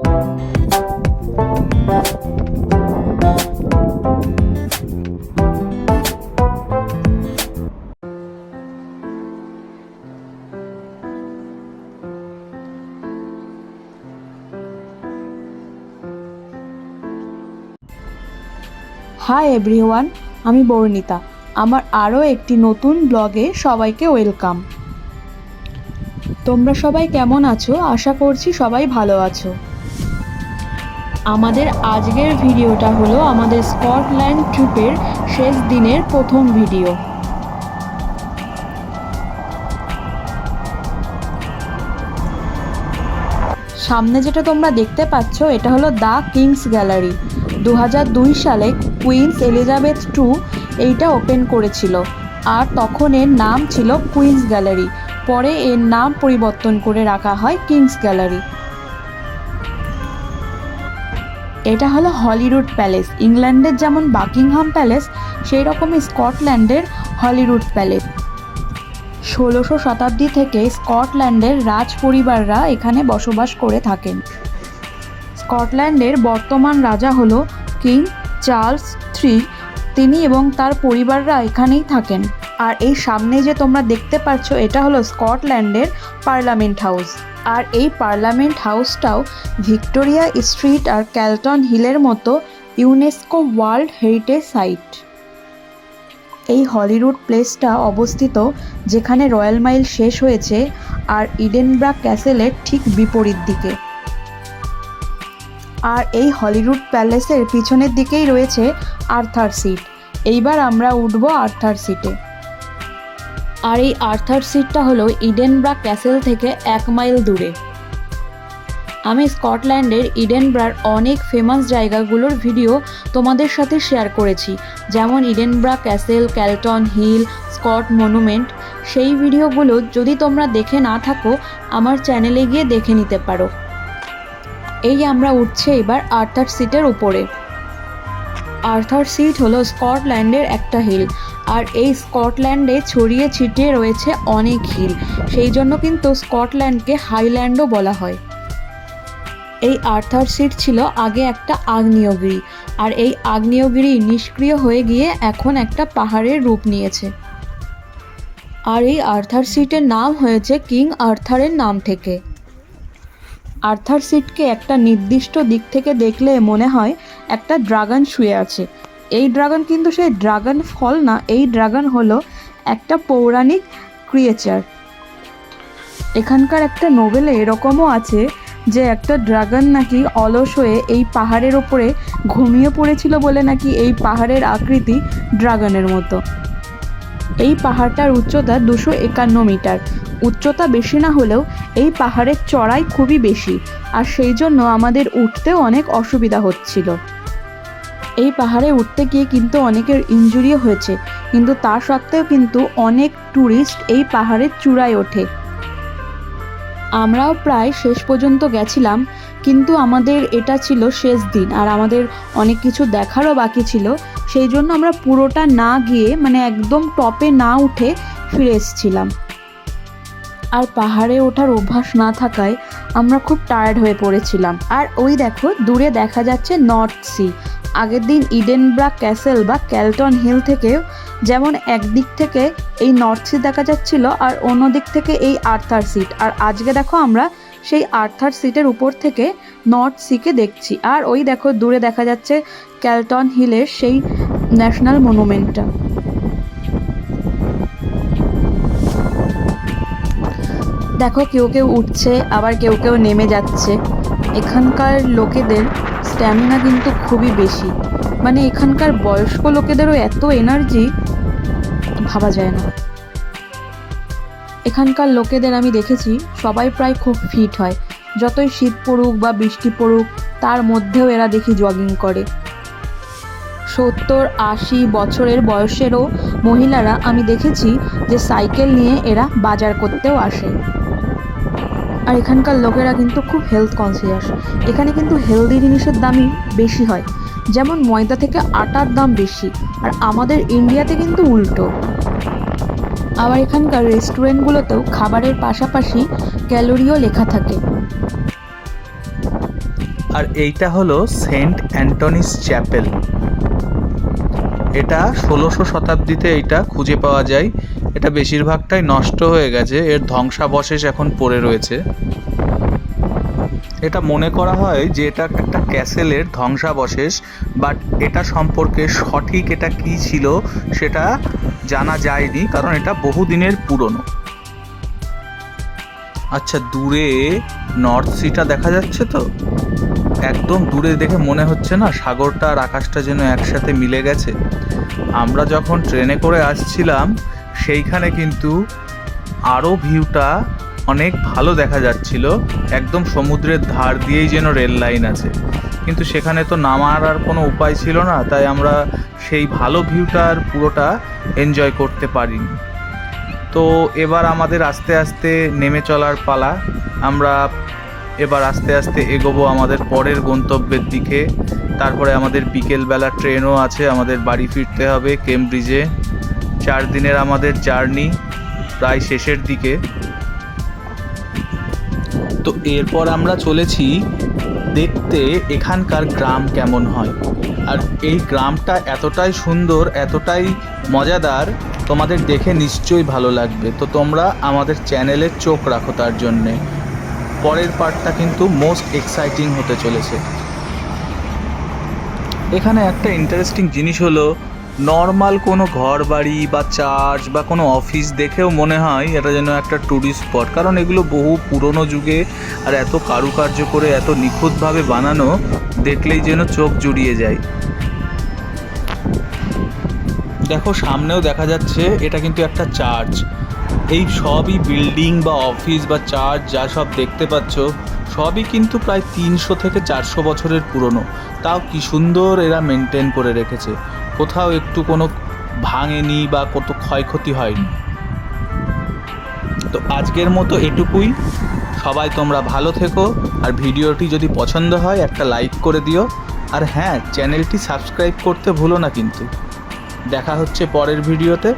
Hi everyone আমি বর্ণিতা। আমার আরও একটি নতুন ব্লগে সবাইকে ওয়েলকাম। তোমরা সবাই কেমন আছো? আশা করছি সবাই ভালো আছো। আমাদের আজকের ভিডিওটা হলো আমাদের স্কটল্যান্ড ট্রিপের শেষ দিনের প্রথম ভিডিও। সামনে যেটা তোমরা দেখতে পাচ্ছ, এটা হলো দ্য কিংস গ্যালারি। দু সালে কুইন্স এলিজাবেথ টু এইটা ওপেন করেছিল। আর তখন এর নাম ছিল কুইন্স গ্যালারি। পরে এর নাম পরিবর্তন করে রাখা হয় কিংস গ্যালারি। এটা হলো হলিউড প্যালেস। ইংল্যান্ডের যেমন বাকিংহাম প্যালেস সেই রকমই স্কটল্যান্ডের হলিউড প্যালেস। ষোলোশো শতাব্দী থেকে স্কটল্যান্ডের রাজ পরিবাররা এখানে বসবাস করে থাকেন। স্কটল্যান্ডের বর্তমান রাজা হলো কিং চার্লস থ্রি। তিনি এবং তার পরিবাররা এখানেই থাকেন। আর এই সামনে যে তোমরা দেখতে পাচ্ছ এটা হলো স্কটল্যান্ডের পার্লামেন্ট হাউস। আর এই পার্লামেন্ট হাউসটাও ভিক্টোরিয়া স্ট্রিট আর ক্যালটন হিলের মতো ইউনেস্কো ওয়ার্ল্ড হেরিটেজ সাইট। এই হলিউড প্লেসটা অবস্থিত যেখানে রয়্যাল মাইল শেষ হয়েছে আর ইডেনব্রা ক্যাসেলের ঠিক বিপরীত দিকে। আর এই হলিউড প্যালেসের পিছনের দিকেই রয়েছে আর্থার সিট। এইবার আমরা উঠব আর্থার সিটে। আর এই আর্থার সিটটা হলো ইডেনব্রা ক্যাসেল থেকে এক মাইল দূরে। আমি স্কটল্যান্ডের ইডেনব্রার অনেক ফেমাস জায়গাগুলোর ভিডিও তোমাদের সাথে শেয়ার করেছি, যেমন Edinburgh castle, Calton hill, Scott monument. সেই ভিডিওগুলো যদি তোমরা দেখে না থাকো, আমার চ্যানেলে গিয়ে দেখে নিতে পারো। এই আমরা উঠছে এবার আর্থার সিটের উপরে। আর্থার সিট হলো স্কটল্যান্ডের একটা হিল। আর এই স্কটল্যান্ডে ছড়িয়ে ছিটিয়ে রয়েছে অনেক হিল। সেই জন্য কিন্তু স্কটল্যান্ডকে হাইল্যান্ডও বলা হয়। এই আর্থার সিট ছিল আগে একটা আগ্নেয়গিরি, আর এই আগ্নেয়গিরি নিষ্ক্রিয় হয়ে গিয়ে এখন একটা পাহাড়ের রূপ নিয়েছে। আর এই আর্থার সিটের নাম হয়েছে কিং আর্থারের নাম থেকে। আর্থার সিটকে একটা নির্দিষ্ট দিক থেকে দেখলে মনে হয় একটা ড্রাগন শুয়ে আছে। এই ড্রাগন কিন্তু সেই ড্রাগন ফল না, এই ড্রাগন হলো একটা পৌরাণিক ক্রিয়েচার এখানকার একটা নোভেলে এরকমও আছে যে একটা ড্রাগন নাকি অলস হয়ে এই পাহাড়ের ওপরে ঘুমিয়ে পড়েছিল বলে নাকি এই পাহাড়ের আকৃতি ড্রাগনের মতো। এই পাহাড়টার উচ্চতা দুশো একান্ন মিটার। উচ্চতা বেশি না হলেও এই পাহাড়ের চড়াই খুবই বেশি। আর সেই জন্য আমাদের উঠতেও অনেক অসুবিধা হচ্ছিল। এই পাহাড়ে উঠতে গিয়ে কিন্তু অনেকের ইঞ্জুরিও হয়েছে। কিন্তু তা সত্ত্বেও কিন্তু অনেক ট্যুরিস্ট এই পাহাড়ের চূড়ায় ওঠে। আমরাও প্রায় শেষ পর্যন্ত গেছিলাম, কিন্তু আমাদের এটা ছিল শেষ দিন আর আমাদের অনেক কিছু দেখারও বাকি ছিল। সেই জন্য আমরা পুরোটা না গিয়ে মানে একদম টপে না উঠে ফিরে এসেছিলাম। আর পাহাড়ে ওঠার অভ্যাস না থাকায় আমরা খুব টায়ার্ড হয়ে পড়েছিলাম। আর ওই দেখো, দূরে দেখা যাচ্ছে নর্থ সি আগের দিন ইডেনব্রা ক্যাসেল বা ক্যালটন হিল থেকেও যেমন একদিক থেকে এই নর্থ সি দেখা যাচ্ছিল আর অন্য দিক থেকে এই আর্থার সিট। আর আজকে দেখো আমরা সেই আর্থার সিটের উপর থেকে নর্থ সিকে দেখছি। আর ওই দেখো দূরে দেখা যাচ্ছে ক্যালটন হিলের সেই ন্যাশনাল মনুমেন্টটা। দেখো কেউ কেউ উঠছে, আবার কেউ কেউ নেমে যাচ্ছে। এখানকার লোকেদের স্ট্যামিনা কিন্তু খুবই বেশি। মানে এখানকার বয়স্ক লোকেদেরও এত এনার্জি ভাবা যায় না। এখানকার লোকেদের আমি দেখেছি, সবাই প্রায় খুব ফিট হয়। যতই শীত পড়ুক বা বৃষ্টি পড়ুক, তার মধ্যেও এরা দেখি জগিং করে। সত্তর আশি বছরের বয়সেরও মহিলারা আমি দেখেছি যে সাইকেল নিয়ে এরা বাজার করতেও আসে। আর এখানকার লোকেরা কিন্তু খুব হেলথ কনসিয়াস এখানে কিন্তু হেলদি জিনিসের দামই বেশি হয়। যেমন ময়দা থেকে আটার দাম বেশি, আর আমাদের ইন্ডিয়াতে কিন্তু উল্টো। আবার এখানকার রেস্টুরেন্টগুলোতেও খাবারের পাশাপাশি ক্যালোরিও লেখা থাকে। আর এইটা হলো সেন্ট অ্যান্টনিস চ্যাপেল। এটা ষোলোশো শতাব্দীতে এইটা খুঁজে পাওয়া যায়। এটা বেশিরভাগটাই নষ্ট হয়ে গেছে, এর ধ্বংসাবশেষ এখন পড়ে রয়েছে। এটা মনে করা হয় যে এটা একটা ক্যাসেলের ধ্বংসাবশেষ, বাট এটা সম্পর্কে সঠিক এটা কি ছিল সেটা জানা যায়নি, কারণ এটা বহুদিনের পুরনো। আচ্ছা দূরে নর্থ সিটা দেখা যাচ্ছে তো? একদম দূরে দেখে মনে হচ্ছে না সাগরটা আর আকাশটা যেন একসাথে মিলে গেছে। আমরা যখন ট্রেনে করে আসছিলাম, সেইখানে কিন্তু আরও ভিউটা অনেক ভালো দেখা যাচ্ছিল। একদম সমুদ্রের ধার দিয়েই যেন রেল লাইন আছে। কিন্তু সেখানে তো নামার আর কোনো উপায় ছিল না, তাই আমরা সেই ভালো ভিউটার পুরোটা এনজয় করতে পারিনি। তো এবার আমাদের আস্তে আস্তে নেমে চলার পালা। আমরা এবার আস্তে আস্তে এগোবো আমাদের পরের গন্তব্যের দিকে। তারপরে আমাদের বিকেলবেলা ট্রেনও আছে, আমাদের বাড়ি ফিরতে হবে কেমব্রিজে। চার দিনের আমাদের জার্নি, প্রায় শেষের দিকে। তো এরপর আমরা চলেছি দেখতে এখানকার গ্রাম কেমন হয়। আর এই গ্রামটা এতটাই সুন্দর, এতটাই মজাদার, তোমাদের দেখে নিশ্চয়ই ভালো লাগবে। তো তোমরা আমাদের চ্যানেলে চোখ রাখো তার জন্যে। পরের পার্টটা কিন্তু মোস্ট এক্সাইটিং হতে চলেছে। এখানে একটা ইন্টারেস্টিং জিনিস হলো, নর্মাল কোনো ঘর বাড়ি বা চার্চ বা কোনো অফিস দেখেও মনে হয় এটা যেন একটা ট্যুরিস্ট স্পট। কারণ এগুলো বহু পুরনো যুগে আর এত কারুকার্য করে, এত নিখুঁতভাবে বানানো, দেখলেই যেন চোখ জুড়িয়ে যায়। দেখো, সামনেও দেখা যাচ্ছে এটা কিন্তু একটা চার্চ। এই সবই বিল্ডিং বা অফিস বা চার্চ যা সব দেখতে পাচ্ছ, সবই কিন্তু প্রায় তিনশো থেকে চারশো বছরের পুরনো। তাও কি সুন্দর এরা মেনটেন করে রেখেছে। কোথাও একটু কোনো ভাঙেনি বা কত ক্ষয়ক্ষতি হয়নি। তো আজকের মতো এটুকুই। সবাই তোমরা ভালো থেকো। আর ভিডিওটি যদি পছন্দ হয়, একটা লাইক করে দিও। আর হ্যাঁ চ্যানেলটি সাবস্ক্রাইব করতে ভুলো না কিন্তু। দেখা হচ্ছে পরের ভিডিওতে।